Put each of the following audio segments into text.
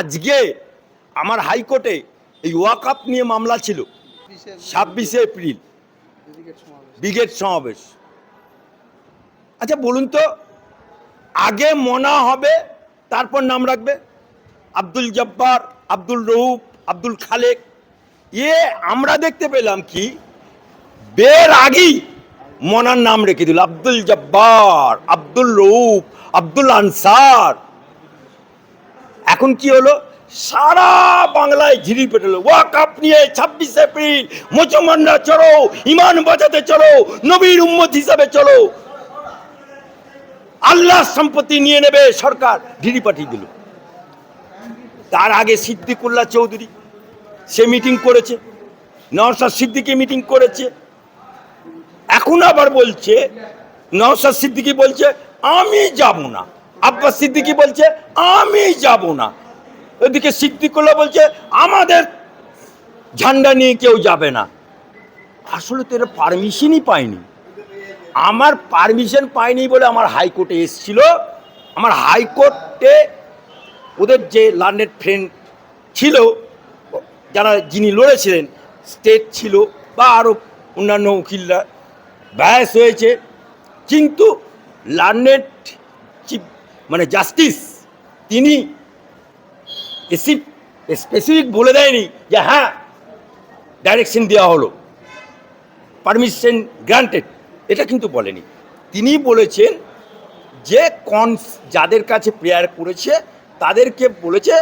আজকে আমার হাইকোর্টে এই ওয়াকআপ নিয়ে মামলা ছিল। ছাব্বিশে এপ্রিল। ব্রিগেড সমাবেশ। আচ্ছা বলুন তো, আগে মনা হবে, তারপর নাম রাখবে? আব্দুল জব্বার, আব্দুল রউফ, আব্দুল খালেক। এ আমরা দেখতে পেলাম কি, বের আগেই মনার নাম রেখে দিল। আব্দুল জব্বার, আব্দুল রউফ, আব্দুল আনসার। এখন কি হলো? সারা বাংলায় ঝিরি পেটালো। ওয়াকাপ নিয়ে ছাব্বিশ এপ্রিল, মুসলমানরা চলো ইমান বাঁচাতে চলো, নবীর উম্মত হিসাবে চলো। আল্লাহ সম্পত্তি নিয়ে নেবে সরকার, ঢিরি পাঠিয়ে দিল। তার আগে সিদ্দিকুল্লাহ চৌধুরী, সে মিটিং করেছে। নওশাদ সিদ্দিকি মিটিং করেছে। এখন আবার বলছে, নওশাদ সিদ্দিকি বলছে, আমি যাব না। আব্বাস সিদ্দিকি বলছে, আমি যাব না। ওদিকে সিদ্দিকুল্লাহ বলছে, আমাদের ঝান্ডা নিয়ে কেউ যাবে না। আসলে তো এরা পারমিশনই পায়নি। আমার পারমিশন পাইনি বলে আমার হাইকোর্টে এসছিল। আমার হাইকোর্টে ওদের যে লার্নেড ফ্রেন্ড ছিল, যারা যিনি লড়েছিলেন, স্টেট ছিল বা আরও অন্যান্য উকিলরা, ব্যাস হয়েছে। কিন্তু লার্নেড মানে জাস্টিস তিনি এসি স্পেসিফিক বলে দেয়নি যে হ্যাঁ ডাইরেকশন দেওয়া হলো পারমিশন গ্রান্টেড এটা কিন্তু বলেনি। তিনি বলেছেন যে কনস যাদের কাছে প্রেয়ার করেছে, তাদেরকে বলেছে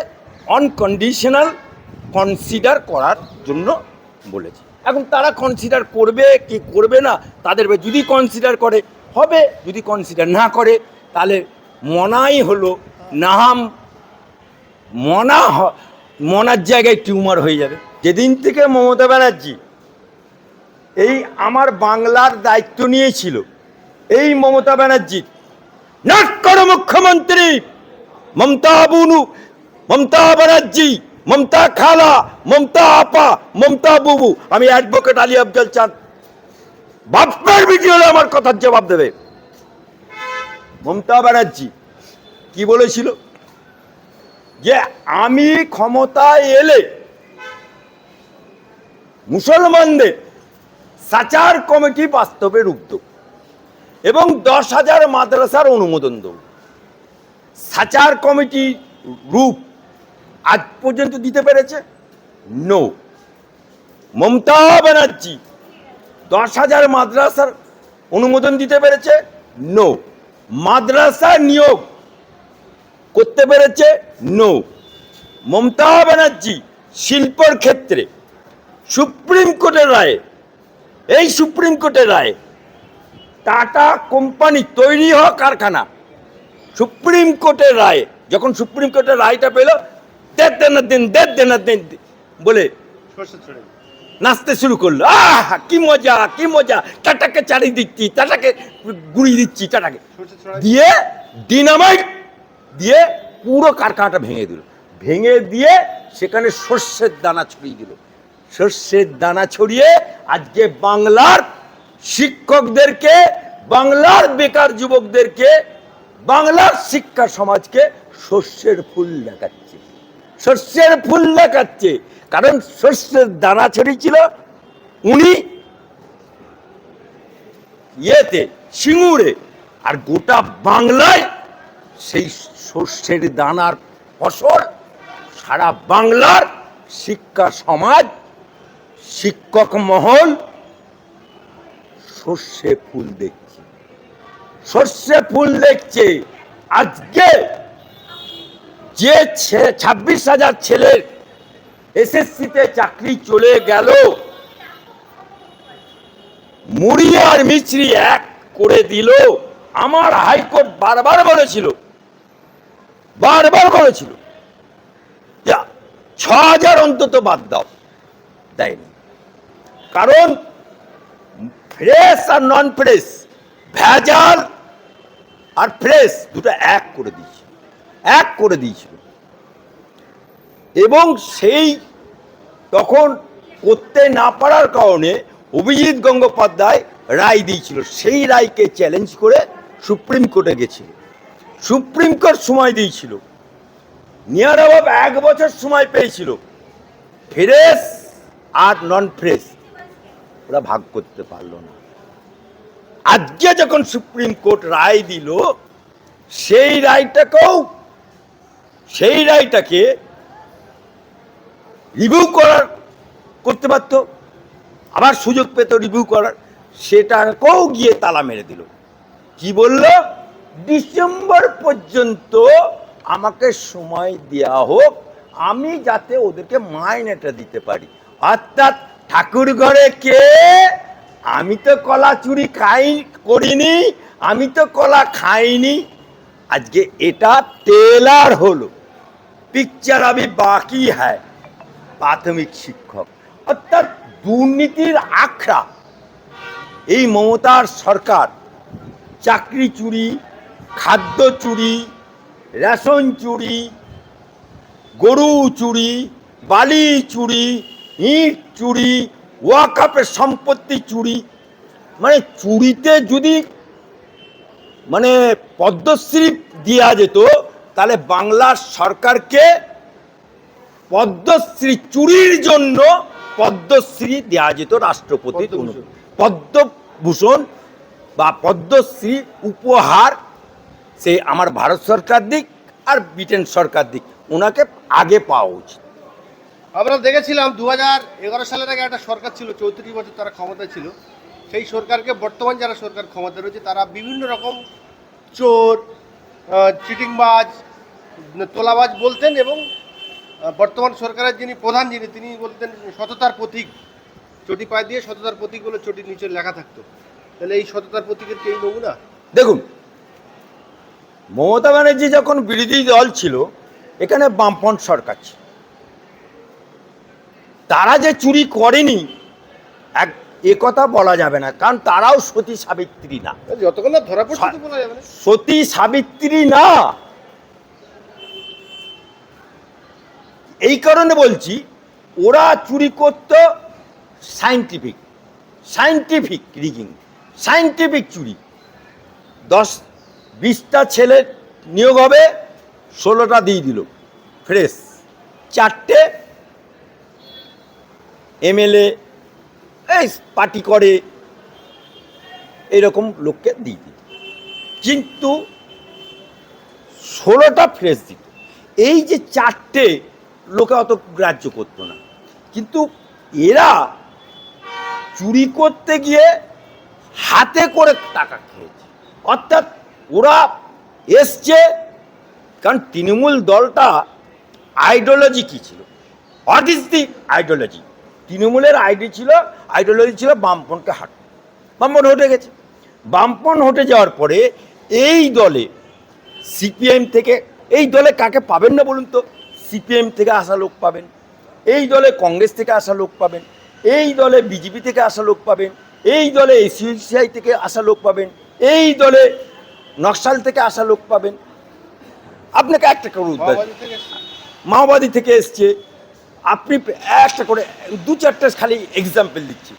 অনকন্ডিশনাল কনসিডার করার জন্য বলেছে। এখন তারা কনসিডার করবে কি করবে না, তাদের যদি কনসিডার করে, হবে, যদি কনসিডার না করে, তাহলে মনাই হলো, নাহাম মনা মনার জায়গায় টিউমার হয়ে যাবে। যেদিন থেকে মমতা ব্যানার্জি এই আমার বাংলার দায়িত্ব নিয়েছিল এই মমতা ব্যানার্জি নাট মুখ্যমন্ত্রী মমতা বুনু, মমতা ব্যানার্জি, মমতা খালা, মমতা আপা, মমতা বুবু, আমি অ্যাডভোকেট আলী আফজল চাঁদ। বাপের ভিডিও আমার কথার জবাব দেবে। মমতা ব্যানার্জি। কি বলেছিল? যে আমি ক্ষমতায় এলে মুসলমানদের সাচার কমিটি বাস্তবে দেব এবং দশ হাজার মাদ্রাসার অনুমোদন দেব। সাচার কমিটি রূপ আজ পর্যন্ত দিতে পেরেছে? নো মমতা ব্যানার্জি দশ হাজার মাদ্রাসার অনুমোদন দিতে পেরেছে? নো মাদ্রাসা নিয়োগ করতে পেরেছে নো। মমতা ব্যানার্জি, শিল্পর ক্ষেত্রে সুপ্রিম কোর্টের রায়ে, এই সুপ্রিম কোর্টের রায়ে টাটা কোম্পানি তৈরি হওয়া কারখানা সুপ্রিম কোর্টের রায়ে, যখন সুপ্রিম কোর্টের রায়টা পেল, দেড় দেনার দিন, দেড় দেনার দিন বলে নাচতে শুরু করল। আহ, কি মজা কি মজা। টাটাকে চারি দিচ্ছি, টাটাকে গুড়ি দিচ্ছি, টাটাকে। দিয়ে ডিনামাইট দিয়ে পুরো কারখানাটা ভেঙে দিল। ভেঙে দিয়ে সেখানে শস্যের দানা ছড়িয়ে দিল। শস্যের দানা ছড়িয়ে আজকে বাংলার শিক্ষকদেরকে, বাংলার বেকার যুবকদেরকে, বাংলার শিক্ষা সমাজকে শস্যের ফুল দেখাচ্ছে। শস্যের ফুল দেখাচ্ছে। কারণ শস্যের দানা ছড়িয়েছিল উনি ইয়েতে, সিঙ্গুরে। আর গোটা বাংলায় সেই শস্যের দানার ফসল সারা বাংলার শিক্ষা সমাজ, শিক্ষক মহল সর্ষে ফুল দেখছে। সর্ষে ফুল দেখছে। আজকে যে ছাব্বিশ হাজার ছেলের এসএসসিতে চাকরি চলে গেল মুড়ি আর মিছরি এক করে দিল। আমার হাইকোর্ট বারবার বলেছিল বারবার বলেছিল ছ হাজার অন্তত বাদ দাও। দেয়নি। কারণ ফ্রেশ আর নন ফ্রেশ ভেজাল আর ফ্রেশ, দুটো এক করে দিয়েছিল এক করে দিয়েছিল। এবং সেই তখন করতে না পারার কারণে অভিজিৎ গঙ্গোপাধ্যায় রায় দিয়েছিল। সেই রায়কে চ্যালেঞ্জ করে সুপ্রিম কোর্টে গেছিল। সুপ্রিম কোর্ট সময় দিয়েছিল। নিয়ার অবাব এক বছর সময় পেয়েছিল। ফ্রেশ আর নন ফ্রেশ ওরা ভাগ করতে পারল না। আজকে যখন সুপ্রিম কোর্ট রায় দিল, সেই রায়টাকেও সেই রায়টাকে রিভিউ করার করতে পারত। আবার সুযোগ পেত রিভিউ করার। সেটাকেও গিয়ে তালা মেরে দিল। কি বলল? ডিসেম্বর পর্যন্ত আমাকে সময় দেওয়া হোক, আমি যাতে ওদেরকে মাইনেটা দিতে পারি। অর্থাৎ ঠাকুর ঘরে কে? আমি তো কলা চুরি খাই, করিনি, আমি তো কলা খাইনি। আজকে এটা টেলার হলো। পিকচার আমি বাকি হ্যায় প্রাথমিক শিক্ষক। অর্থাৎ দুর্নীতির আখড়া। এই মমতার সরকার, চাকরি চুরি, খাদ্য চুরি, রেশন চুরি, গরু চুরি, বালি চুরি, ইট চুরি ওয়াকাপের সম্পত্তি চুরি। মানে চুরিতে যদি মানে পদ্মশ্রী দেওয়া যেত তাহলে বাংলার সরকারকে পদ্মশ্রী চুরির জন্য পদ্মশ্রী দেওয়া যেত রাষ্ট্রপতির অনু- পদ্মভূষণ। বা পদ্মশ্রী উপহার সে আমার ভারত সরকার দিক আর ব্রিটেন সরকার দিক ওনাকে আগে পাওয়া উচিত। আমরা দেখেছিলাম দু হাজার এগারো সালের আগে একটা সরকার ছিল চৌত্রিশ বছর তারা ক্ষমতায় ছিল। সেই সরকারকে বর্তমান যারা সরকার ক্ষমতা রয়েছে তারা বিভিন্ন রকম চোর চিটিংবাজ তোলাবাজ বলতেন এবং বর্তমান সরকারের যিনি প্রধান যিনি তিনি বলতেন সততার প্রতীক। চটি পায়ে দিয়ে সততার প্রতীক বলে চটির নিচে লেখা থাকতো। তাহলে এই সততার প্রতীকের কি এই নমুনা? দেখুন মমতা ব্যানার্জি যখন বিরোধী দল ছিল এখানে বামপন্থ সরকার ছিল। তারা যে চুরি করেনি এক এ কথা বলা যাবে না কারণ তারাও সতী সাবিত্রী না। যতক্ষণ না ধরা না। সতী সাবিত্রী না। এই কারণে বলছি, ওরা চুরি করত সাইন্টিফিক সাইন্টিফিক রিগিং সাইন্টিফিক চুরি। দশ, বিশটা ছেলে নিয়োগ হবে, ষোলোটা দিয়ে দিল। ফ্রেশ। চারটে এমএলএ, এই পার্টি করে, এরকম লোককে দিয়ে দিল। কিন্তু ষোলোটা ফ্রেশ দিত এই যে চারটে লোকে অত গ্রাহ্য করতো না। কিন্তু এরা চুরি করতে গিয়ে হাতে করে টাকা খেয়েছে। অর্থাৎ ওরা এসছে কারণ তৃণমূল দলটা আইডিওলজি কী ছিল? হোয়াট দি আইডিওলজি তৃণমূলের আইডি ছিল আইডিওলজি ছিল বামপন্থকে হাট বামপন হটে গেছে। বামপন হটে যাওয়ার পরে এই দলে সিপিএম থেকে, এই দলে কাকে পাবেন না বলুন তো? সিপিএম থেকে আসা লোক পাবেন এই দলে কংগ্রেস থেকে আসা লোক পাবেন এই দলে বিজেপি থেকে আসা লোক পাবেন এই দলে এসিআই থেকে আসা লোক পাবেন এই দলে নকশাল থেকে আসা লোক পাবেন। আপনাকে একটা করে উদ্ধার মাওবাদী থেকে এসছে। মাওবাদী থেকে এসছে। আপনি একটা করে দু চারটে খালি এক্সাম্পল দিচ্ছি।